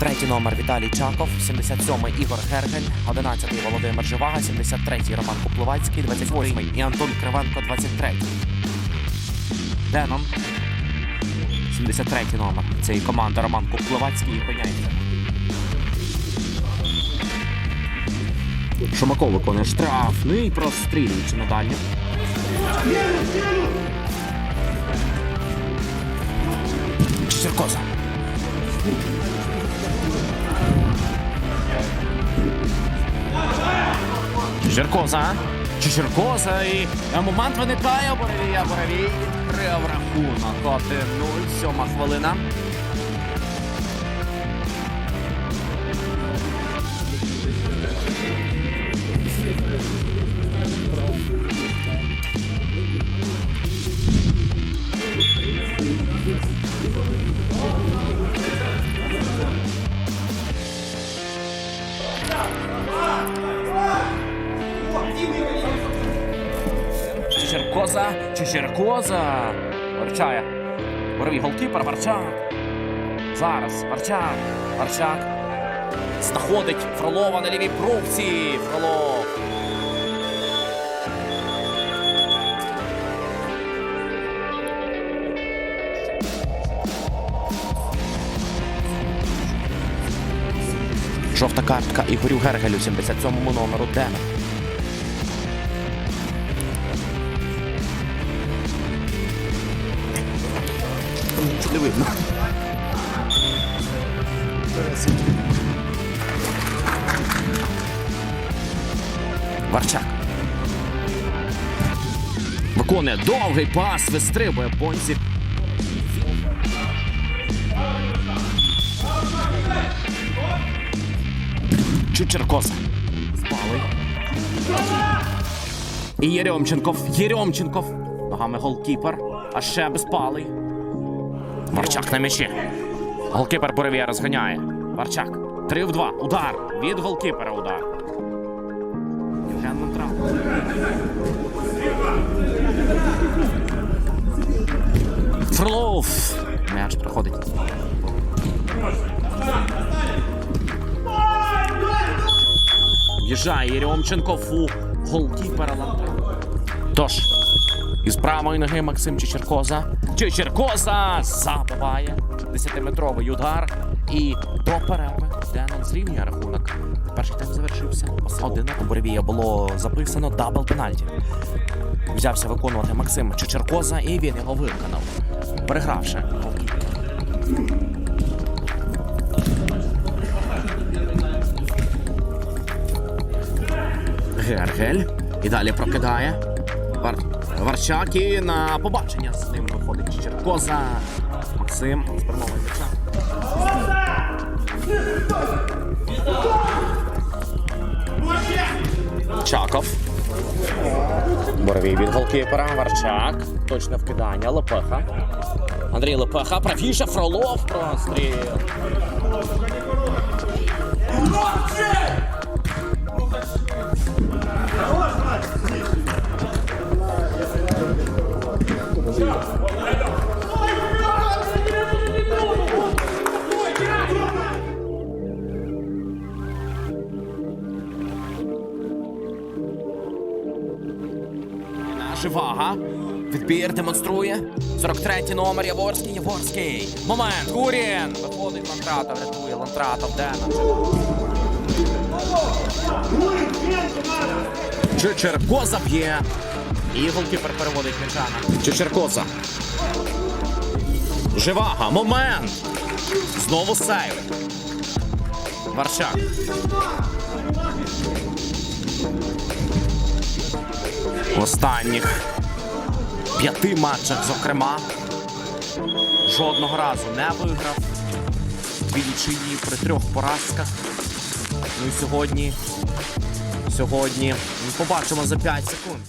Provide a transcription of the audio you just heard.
43 номер Віталій Чаков, 77 Ігор Гергель, 11-й Володимир Живага, 73-й Роман Купловацький, 28-й і Антон Кривенко, 23 Деном. 73 номер. Це і команда Роман Купловацький і опиняється. Шумаков виконує штрафний, прострілюючи на дальню. Чиркоза. Чи Черкоза і е, момент виникає Боровія. Боровій відкрив рахунок 1-0. Сьома хвилина. Черкоза чи Черкоза. Варчає. Боровий голкіпер Варчак. Зараз Варчак. Варчак. Знаходить Фролова на лівій прувці. Фролов. Жовта картка Ігорю Гергелю 77-му номеру 9. Не видно. Варчак. Виконує довгий пас, вистрибує Бонзі. Чучеркоса. Спалий. І Єрьомченков. Єрьомченков. Ногами голкіпер. А ще безпалий. Варчак на м'ячі. Голкіпер Боровія розганяє. Варчак. Три в два. Удар. Від голкіпера удар. Євген Монтрал. Фролов. М'яч проходить. В'їжджає Єрьомченков у голкіпера Лантра. Тож, із правої ноги Максим Чечеркоза. Чечеркоза забиває 10-метровий удар. І до перерви Денон зрівнює рахунок. Перший тайм завершився. Один у Боревія було записано дабл пенальті. Взявся виконувати Максим Чечеркоза, і він його виконав, перегравши. Гергель. І далі прокидає. Вар... Варчак і на побачення з ним виходить Черкоза. Максим спрямовує м'яча. Чаков. Боровій від голкіпера. Варчак. Точне вкидання. Лепеха. Андрій Лепеха. Правіше Фролов. Простріл. Живага. Відбір демонструє. 43-й номер Яворський. Яворський. Момент. Гурін. Виходить Лантратов, рятує Лантратов. Дена. Чечеркоза б'є. І голкіпер переводить м'яча. Чечеркоза. Живага. Момент. Знову сейв. Варчак. В останніх п'яти матчах, зокрема, жодного разу не виграв. Дві нічиї при трьох поразках. Ну і сьогодні, сьогодні побачимо за 5 секунд.